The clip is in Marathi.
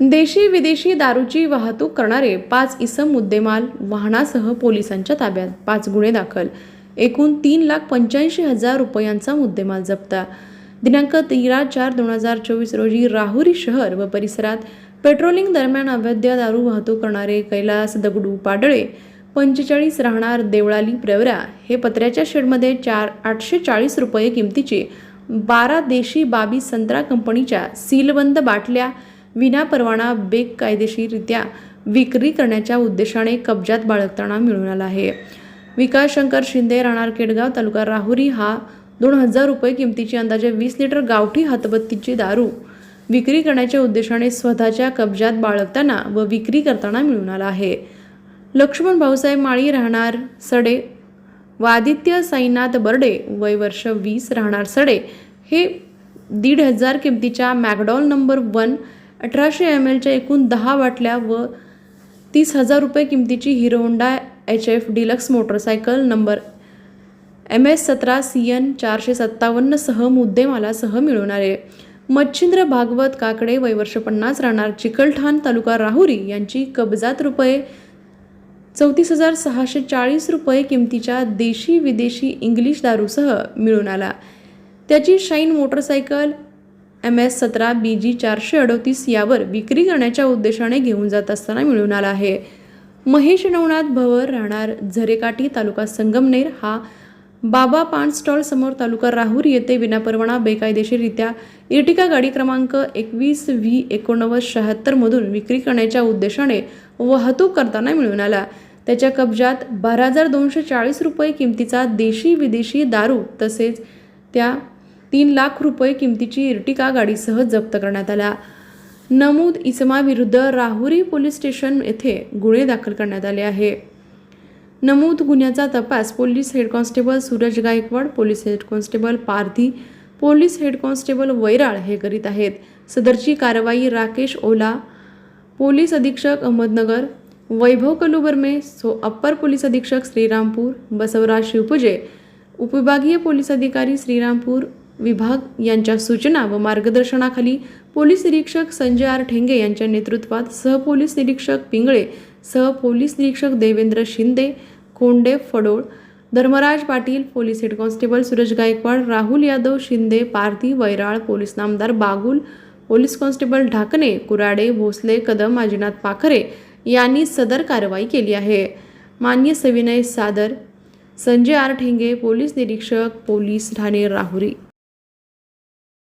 देशी विदेशी दारूची वाहतूक करणारे पाच इसम मुद्देमाल वाहनासह पोलिसांच्या ताब्यात. पाच गुन्हे दाखल. एकूण तीन लाख पंच्याऐंशी हजार रुपयांचा मुद्देमाल जप्त. दिनांक तेरा चार दोन हजार चोवीस रोजी राहुरी शहर व परिसरात पेट्रोलिंग दरम्यान अवैध दारू वाहतूक करणारे कैलास दगडू पाडळे पंचेचाळीस राहणार देवळाली प्रवरा हे पत्र्याच्या शेडमध्ये चार आठशे चाळीस रुपये किमतीची बारा देशी बाबी संत्रा कंपनीच्या सीलबंद बाटल्या विनापरवाना बेकायदेशीररित्या विक्री करण्याच्या उद्देशाने कब्जात बाळगताना मिळून आला आहे. विकास शंकर शिंदे राहणार केडगाव तालुका राहुरी हा दोन हजार रुपये किमतीची अंदाजे वीस लिटर गावठी हातबत्तीची दारू विक्री करण्याच्या उद्देशाने स्वतःच्या कब्जात बाळगताना व विक्री करताना मिळून आला आहे. लक्ष्मण भाऊसाहेब माळी राहणार सडे व आदित्य साईनाथ बर्डे वय वर्ष वीस राहणार सडे हे दीड हजार किमतीच्या मॅकडॉल नंबर वन अठराशे एम एलच्या एकूण दहा बाटल्या व तीस हजार रुपये किमतीची Hero Honda H F deluxe motorcycle number M S सतरा सी एन चारशे सत्तावन्नसह मुद्देमालासह मिळून आले मच्छिंद्र भागवत काकडे वयवर्ष पन्नास राहणार चिकलठाण तालुका राहुरी यांची कब्जात रुपये चौतीस हजार सहाशे चाळीस रुपये किमतीच्या देशी विदेशी इंग्लिश दारूसह मिळून आला. त्याची शाईन मोटरसायकल एम एस सतरा बी जी चारशे अडतीस यावर विक्री करण्याच्या उद्देशाने घेऊन जात असताना मिळून आला आहे. महेश नवनाथ भवर राहणार झरेकाठी तालुका संगमनेर हा बाबा पान स्टॉल समोर तालुका राहूर येथे विनापरवाना बेकायदेशीररित्या इर्टिका गाडी क्रमांक एकवीस व्ही एकोणनव्वद शहात्तरमधून विक्री करण्याच्या उद्देशाने वाहतूक करताना मिळून आला. त्याच्या कब्जात बारा हजार दोनशे चाळीस रुपये किमतीचा देशी विदेशी दारू तसेच त्या तीन लाख रुपये किमतीची इर्टिका गाडीसह जप्त करण्यात आला. नमूद इसमाविरुद्ध राहुरी पोलीस स्टेशन येथे गुन्हे दाखल करण्यात आले आहे. नमूद गुन्ह्याचा तपास police head constable Suraj Gaikwad police head constable Pardhi police head constable Vairal हे करीत आहेत. सदरची कारवाई राकेश ओला पोलीस अधीक्षक अहमदनगर वैभव कलुबर्मे सो अप्पर पोलीस अधीक्षक श्रीरामपूर बसवराज शिवपुजे उपविभागीय पोलीस अधिकारी श्रीरामपूर विभाग यांच्या सूचना व मार्गदर्शनाखाली पोलीस निरीक्षक संजय आर ठेंगे यांच्या नेतृत्वात सहपोलीस निरीक्षक पिंगळे सह पोलीस निरीक्षक Devendra Shinde Konde Phadol Dharmraj Patil police head constable Suraj Gaikwad Rahul Yadav Shinde Pardhi Vairal police नामदार बागुल पोलीस कॉन्स्टेबल ढाकणे कुराडे भोसले कदम आजीनाथ पाखरे यांनी सदर कारवाई केली आहे. मान्य सविनय सादर संजय आर ठेंगे पोलीस निरीक्षक पोलीस ठाणे राहुरी.